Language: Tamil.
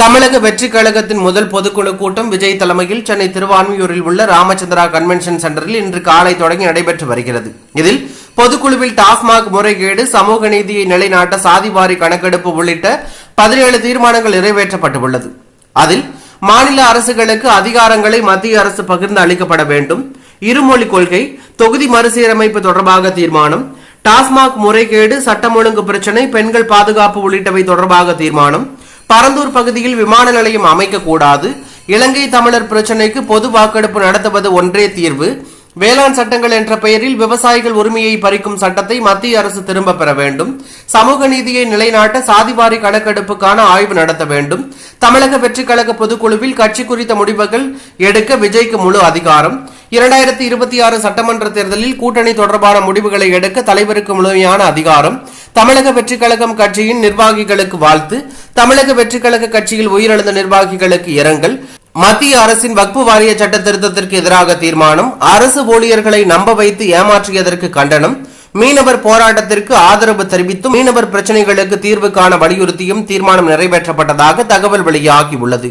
தமிழக வெற்றி கழகத்தின் முதல் பொதுக்குழு கூட்டம் விஜய் தலைமையில் சென்னை திருவான்மியூரில் உள்ள ராமச்சந்திரா கன்வென்ஷன் சென்டரில் இன்று காலை தொடங்கி நடைபெற்று வருகிறது. இதில் பொதுக்குழுவில் டாஸ்மாக் முறைகேடு சமூக நீதியை நிலைநாட்ட சாதிவாரி கணக்கெடுப்பு உள்ளிட்ட பதினேழு தீர்மானங்கள் நிறைவேற்றப்பட்டுள்ளது. அதில் மாநில அரசுகளுக்கு அதிகாரங்களை மத்திய அரசு பகிர்ந்து அளிக்கப்பட வேண்டும். இருமொழி கொள்கை தொகுதி மறுசீரமைப்பு தொடர்பாக தீர்மானம் டாஸ்மாக் முறைகேடு சட்டம் ஒழுங்கு பிரச்சினை பெண்கள் பாதுகாப்பு உள்ளிட்டவை தொடர்பாக தீர்மானம் பரந்தூர் பகுதியில் விமான நிலையம் அமைக்கக்கூடாது. இலங்கை தமிழர் பிரச்சினைக்கு பொது வாக்கெடுப்பு நடத்துவது ஒன்றே தீர்வு. வேளாண் சட்டங்கள் என்ற பெயரில் விவசாயிகள் உரிமையை பறிக்கும் சட்டத்தை மத்திய அரசு திரும்ப பெற வேண்டும். சமூக நீதியை நிலைநாட்ட சாதிவாரி கணக்கெடுப்புக்கான ஆய்வு நடத்த வேண்டும். தமிழக வெற்றி கழக பொதுக்குழுவில் கட்சி குறித்த முடிவுகள் எடுக்க விஜய்க்கு முழு அதிகாரம். இரண்டாயிரத்தி இருபத்தி ஆறு சட்டமன்ற தேர்தலில் கூட்டணி தொடர்பான முடிவுகளை எடுக்க தலைவருக்கு முழுமையான அதிகாரம். தமிழக வெற்றிக் கழகம் கட்சியின் நிர்வாகிகளுக்கு வாழ்த்து. தமிழக வெற்றிக் கழக கட்சியில் உயிரிழந்த நிர்வாகிகளுக்கு இரங்கல். மத்திய அரசின் வக்பு வாரிய சட்ட திருத்தத்திற்கு எதிராக தீர்மானம். அரசு ஊழியர்களை நம்ப வைத்து ஏமாற்றியதற்கு கண்டனம். மீனவர் போராட்டத்திற்கு ஆதரவு தெரிவித்தும் மீனவர் பிரச்சனைகளுக்கு தீர்வு காண வலியுறுத்தியும் தீர்மானம் நிறைவேற்றப்பட்டதாக தகவல் வெளியாகியுள்ளது